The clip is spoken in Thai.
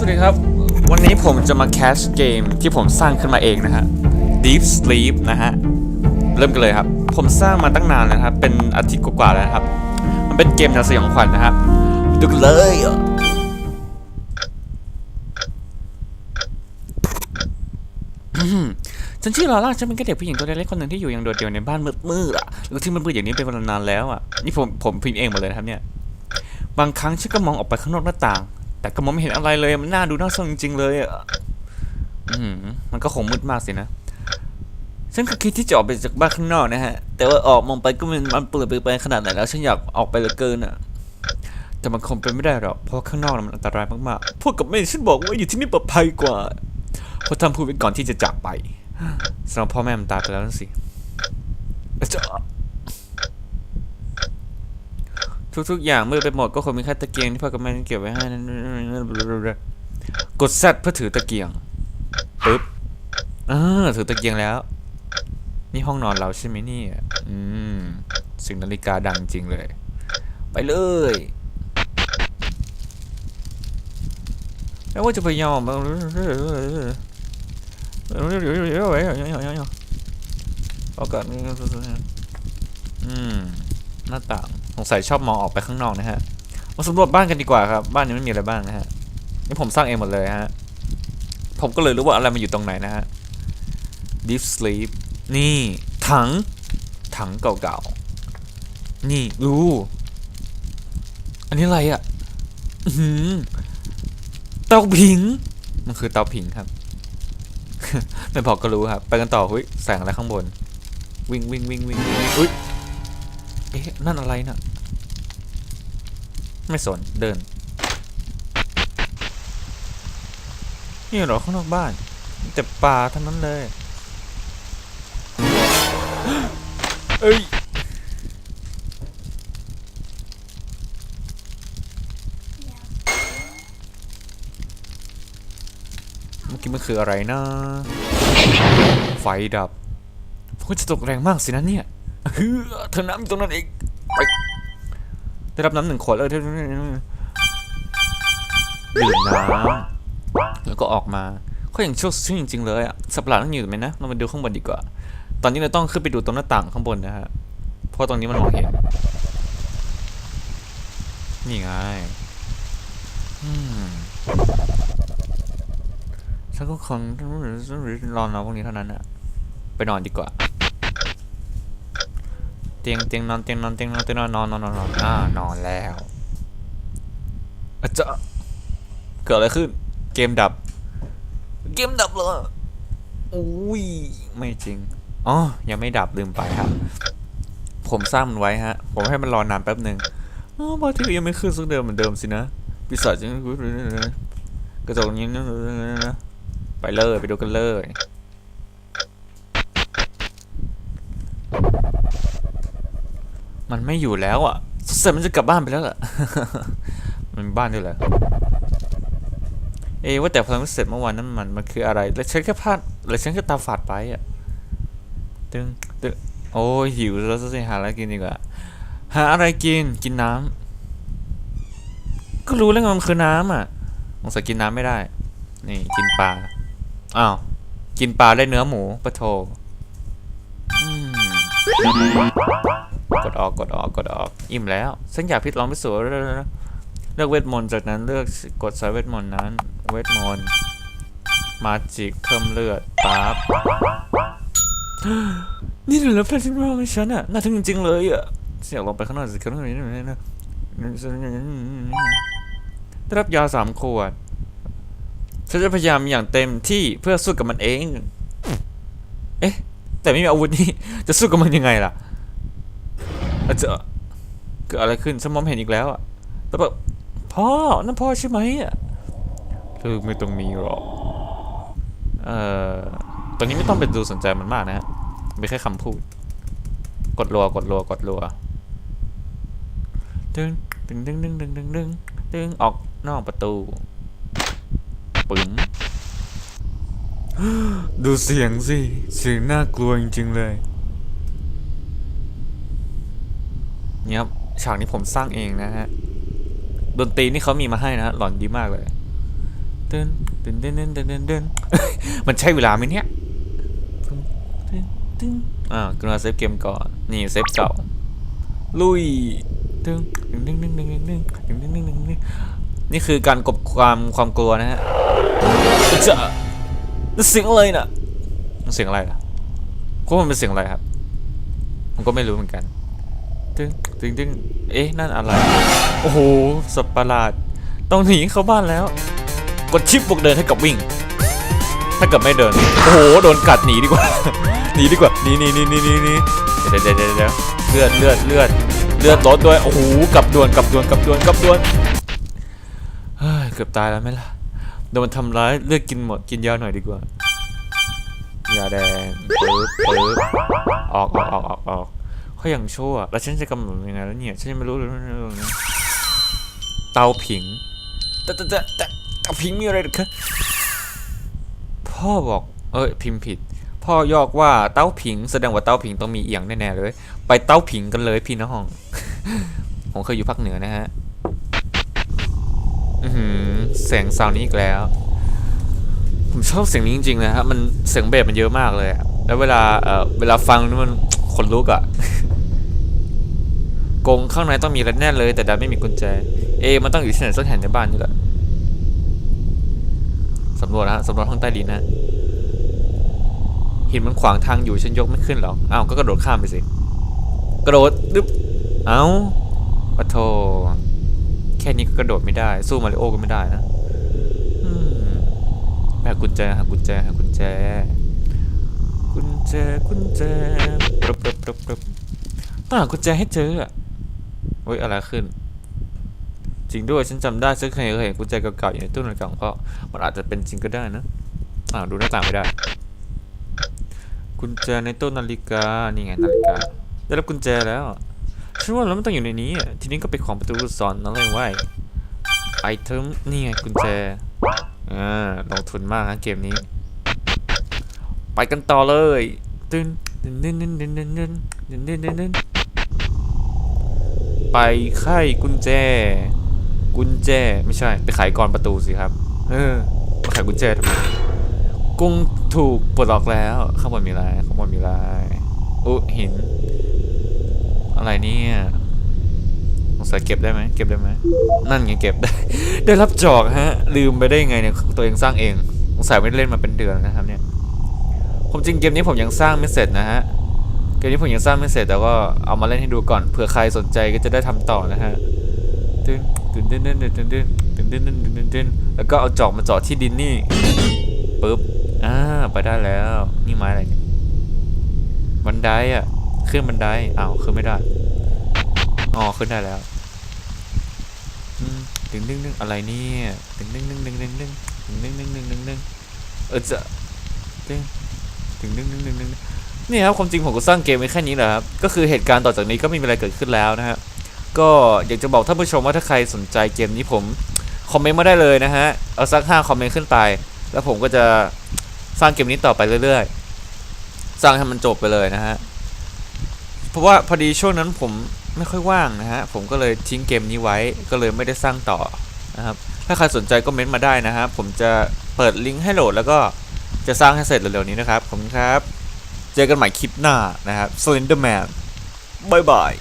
สวัสดีครับ วันนี้ผมจะมาแคสเกมที่ผมสร้างขึ้นมาเองนะฮะ Deep Sleep นะฮะ เริ่มกันเลยครับ ผมสร้างมาตั้งนานแล้วนะครับ เป็นอาทิตย์กว่าๆแล้วครับ มันเป็นเกมแนวสยองขวัญนะครับดูกันเลยฉันชื่อลาล่าฉันเป็นแค่เด็กผู้หญิงตัวเล็กๆคนหนึ่งที่อยู่อย่างโดดเดี่ยวในบ้านมืดๆอะแล้วที่มันมืดอย่างนี้เป็นเวลานานแล้วอะ นี่ผมผมพิมพ์เองหมดเลยนะครับเนี่ย บางครั้งฉันก็มองออกไปข้างนอกหน้าต่าง แต่ก็มองไม่เห็นอะไรเลย มันน่าดูน่าสงจริงๆเลยอะมันก็คงมืดมากสินะ ฉันก็คิดที่จะออกไปจากบ้านข้างนอกนะฮะ แต่ว่าออกมองไปก็มันมันเปิดไปไปขนาดไหนแล้ว ฉันอยากออกไปเหลือเกินอะ แต่มันคงเป็นไม่ได้หรอก เพราะข้างนอกมันอันตรายมากๆ พวกกับแม่ฉันบอกว่าอยู่ที่นี่ปลอดภัยกว่าเพราะทำพูดไว้ก่อนที่จะจากไปสำหรับพ่อแม่มันตายไปแล้วนั่นสิอะจ๊ะ ทุกๆ อย่างมืดไปหมดก็คงมีแค่ตะเกียงที่พ่อกับแม่เก็บไว้ให้นั่นกด Z เพื่อถือตะเกียงปึ๊บเอ่าถือตะเกียงแล้ว นี่ห้องนอนเราใช่ไหมนี่อืมสิ่งนาฬิกาดังจริงเลย ไปเลยแล้วว่าจะพยายามมาโอกาสอืม หน้าต่างสงสัยชอบมองออกไปข้างนอกนะฮะ มาสำรวจบ้านกันดีกว่าครับ บ้านนี้ไม่มีอะไรบ้างนะฮะ นี่ผมสร้างเองหมดเลยฮะ ผมก็เลยรู้ว่าอะไรมันอยู่ตรงไหนนะฮะ Deep Sleep นี่ถัง ถังเก่าๆ นี่ดู อันนี้อะไรอะ่ะอื้อหือเตาผิง มันคือเตาผิงครับ ไม่บอกก็รู้ครับ ไปกันต่อเฮ้ยแสงอะไรข้างบน วิ่งวิ่งวิ่งวิ่งวิ่งอุ้ย เอ๊ะ นั่นอะไรน่ะ ไม่สน เดิน นี่เหรอข้างนอกบ้าน แต่ป่าทั้งนั้นเลย เอ้ยเมื่อกี้มันคืออะไรนะ ไฟดับฝนจะตกแรงมากสินะเนี่ย เฮ้อเธอน้ำอยู่ตรงนั้นเองได้รับน้ำหนึ่งขวดแล้วเธอดื่มน้ำแล้วก็ออกมาเขาอย่างโชคชื่นจริงๆเลยอะสัตว์ประหลาดต้องอยู่ไหมนะเรามาดูข้างบนดีกว่า ตอนนี้เราต้องขึ้นไปดูตรงหน้าต่างข้างบนนะฮะเพราะตรงนี้มันมองเห็นนี่ไงฉันก็คงรอนอนพวกนี้เท่านั้นอะไปนอนดีกว่า ตียงเตียงนอนเตียงนอนเตียงนอนเตียงนอนนอนนอนนอนนอนอ่านอนแล้วอะจะเกิดอะไรขึ้น เกมดับ เกมดับเหรออุ้ยไม่จริงอ๋อยังไม่ดับลืมไปครับผมสร้างมันไว้ฮะ ผมให้มันรอนานแป๊บหนึ่งอ๋อบางทีก็ยังไม่ขึ้นสักเดิมเหมือนเดิมสินะปีศาจยังกระจกนี้นะไปเลยไปดูกันเลย มันไม่อยู่แล้วอะสงสัยมันจะกลับบ้านไปแล้วล่ะ มันบ้านด้วยเหรอเอว่าแต่พลังพิเศษเมื่อวานนั้นมันมันคืออะไร แล้วฉันแค่พลาดแล้วฉันก็ตาฝาดไปอะตึงตึงโอ้หิวแล้วจะหาอะไรกินดีกว่า หาอะไรกินกินน้ำก็รู้แล้วมันคือน้ำอะสงสัยกินน้ำไม่ได้ นี่กินปลาอ้าวกินปลาได้เนื้อหมูปะโทอืม ดออกกดออกกดออก อิ่มแล้วฉันอยากพิดลองพิสูจน์เลือกเวทมนต์จากนั้นเลือกกดใช้เวทมนต์นั้น เวทมนต์มาจิกเพิ่มเลือดปั๊บนี่เหรอแพลตินัมของฉันอะน่าทึ่งจริง ๆ เลยอะฉันอยากลงไปข้างนอกสิข้างนอกนี่นะได้รับยาสามขวดฉันจะพยายามอย่างเต็มที่เพื่อสู้กับมันเอง เอ๊ะ แต่ไม่มีอาวุธนี่ จะสู้กับมันยังไงล่ะ อาจจะเกิดอะไรขึ้นฉันมองไม่เห็นอีกแล้วอะแล้วแบบพ่อนั่นพ่อใช่ไหมอะเออไม่ต้องมีหรอกเอ่อตอนนี้ไม่ต้องไปดูสนใจมันมากนะฮะเป็นแค่คำพูด กดรัวกดรัวกดรัวดึงดึงดึงดึงดึงดึงดึงดึงออกนอกประตูปึ๋งดูเสียงสิ เสียงน่ากลัวจริงๆเลย เนี่ครับฉากนี้ผมสร้างเองนะฮะดนตรีนี่เขามีมาให้นะหลอนดีมากเลยเดินเดินเดินเดินเดินเดินมันใช่เวลาไหมเนี่ยเดินเดินอ่ากรุณาเซฟเกมก่อน นี่เซฟเก่า ลุยดึงดึงดึงดึงดึงดึงดึงดึงดึงดึงดึงดึงนี่คือการกบความความกลัวนะฮะจะเสียงอะไรน่ะเสียงอะไรล่ะก็มันเป็นเสียงอะไรครับ ผมก็ไม่รู้เหมือนกัน ดึงดึงดึงเอ๊ะ นั่นอะไร โอ้โห สัตว์ประหลาด ต้องหนีเข้าบ้านแล้ว กดชิปบวกเดินให้กับวิ่ง ถ้าเกิดไม่เดิน โอ้โห โดนกัดหนีดีกว่า หนีดีกว่าหนีหนีหนีหนีหนีหนีเดี๋ยวเดี๋ยวเดี๋ยวเดี๋ยวเลือดเลือดเลือดเลือดลดด้วย โอ้โหกลับด่วนกลับด่วนกลับด่วนกลับด่วน เฮ้ย เกือบตายแล้วไหมล่ะ โดนมันทำร้าย เลือดกินหมด กินยาหน่อยดีกว่า ยาแดงปึ๊บปึ๊บออกออกออกออกออก เขาอย่างชั่วแล้วฉันจะกำหนดยังไงแล้วเนี่ย ฉันยังไม่รู้เลยเรื่องนี้เตาผิงแต่แต่แต่แต่เตาผิงมีอะไรหรือคะพ่อบอก เอ้ยพิมพ์ผิด พ่อยอกว่าเต้าผิง แสดงว่าเต้าผิงต้องมีเอียงแน่ๆเลย ไปเต้าผิงกันเลยพี่น้องผมเคยอยู่ภาคเหนือนะฮะอือหือเสียงซาวนี้อีกแล้ว ผมชอบเสียงนี้จริงๆนะฮะมันเสียงเบสมันเยอะมากเลย แล้วเวลาเออเวลาฟังนี่มัน ขนลุกอะกงข้างในต้องมีอะไรแน่เลย แต่ดันไม่มีกุญแจ เอ มันต้องอยู่ที่ไหนสักแห่งในบ้านนี่แหละสำรวจนะฮะสำรวจห้องใต้ดินนะหินมันขวางทางอยู่ฉันยกไม่ขึ้นหรอกอ้าวก็กระโดดข้ามไปสิ กระโดดดึ๊บเอ้าปะโทแค่นี้ก็กระโดดไม่ได้ สู้มาริโอก็ไม่ได้นะไปหากุญแจหากุญแจหากุญแจ กุญแจกุญแจปรบปรบปรบปรบต้องหากุญแจให้เจออะเฮ้ยอะไรขึ้น จริงด้วยฉันจำได้ฉันเคยเห็นกุญแจเก่าๆอยู่ในตู้นาฬิกาของพ่อมันอาจจะเป็นจริงก็ได้นะอ้าดูหน้าต่างไม่ได้ กุญแจในตู้นาฬิกานี่ไงนาฬิกาได้รับกุญแจแล้วฉันว่าแล้วมันต้องอยู่ในนี้อะทีนี้ก็ไปของประตูลูกศรนั่นเลยไว้ไอเทมนี่ไงกุญแจอ่าลงทุนมากนะเกมนี้ ไปกันต่อเลยตึ้นตึ้นตึ้นตึ้นตึ้นตึ้นตึ้นตึ้นตึ้นตึ้นไปไขกุญแจ กุญแจไม่ใช่ไปขายก่อนประตูสิครับ เออมาขายกุญแจทำไมกรุงถูกปลดล็อกแล้วข้างบนมีอะไรข้างบนมีอะไรอุหิน อะไรเนี่ยสงสัยเก็บได้ไหมเก็บได้ไหมนั่นไงเก็บได้ ได้รับจอกฮะ ลืมไปได้ยังไงเนี่ยตัวเองสร้างเองสงสัยไม่ได้เล่นมาเป็นเดือนนะครับเนี่ย ผมจริงเกมนี้ผมยังสร้างไม่เสร็จนะฮะ เกมนี้ผมยังสร้างไม่เสร็จแต่ก็เอามาเล่นให้ดูก่อนเผื่อใครสนใจก็จะได้ทำต่อนะฮะตึ้นตึ้นตึ้นตึ้นตึ้นตึ้นตึ้นตึ้นตึ้นตึ้นตึ้นตึ้นแล้วก็เอาจอกมาเจาะที่ดินนี่ปึ๊บอ่าไปได้แล้วนี่ไม้อะไรเนี่ยบันไดอะขึ้นบันไดอ้าวขึ้นไม่ได้อ๋อขึ้นได้แล้วดึงดึงดึงอะไรเนี่ยดึงดึงดึงดึงดึงดึงดึงดึงดึงดึงดึงดึงเออจะดึง ดึงดึงดึงดึงดึงนี่ครับความจริงผมก็สร้างเกมไว้แค่นี้แหละครับ ก็คือเหตุการณ์ต่อจากนี้ก็ไม่มีอะไรเกิดขึ้นแล้วนะฮะก็อยากจะบอกท่านผู้ชมว่าถ้าใครสนใจเกมนี้ผมคอมเมนต์มาได้เลยนะฮะ เอาสักห้าคอมเมนต์ขึ้นไป แล้วผมก็จะสร้างเกมนี้ต่อไปเรื่อยๆ สร้างให้มันจบไปเลยนะฮะ เพราะว่าพอดีช่วงนั้นผมไม่ค่อยว่างนะฮะ ผมก็เลยทิ้งเกมนี้ไว้ ก็เลยไม่ได้สร้างต่อนะครับ ถ้าใครสนใจก็เม้นต์มาได้นะฮะ ผมจะเปิดลิงก์ให้โหลดแล้วก็ จะสร้างให้เสร็จเร็วๆนี้นะครับ ขอบคุณครับ เจอกันใหม่คลิปหน้านะครับ Slenderman บ๊ายบาย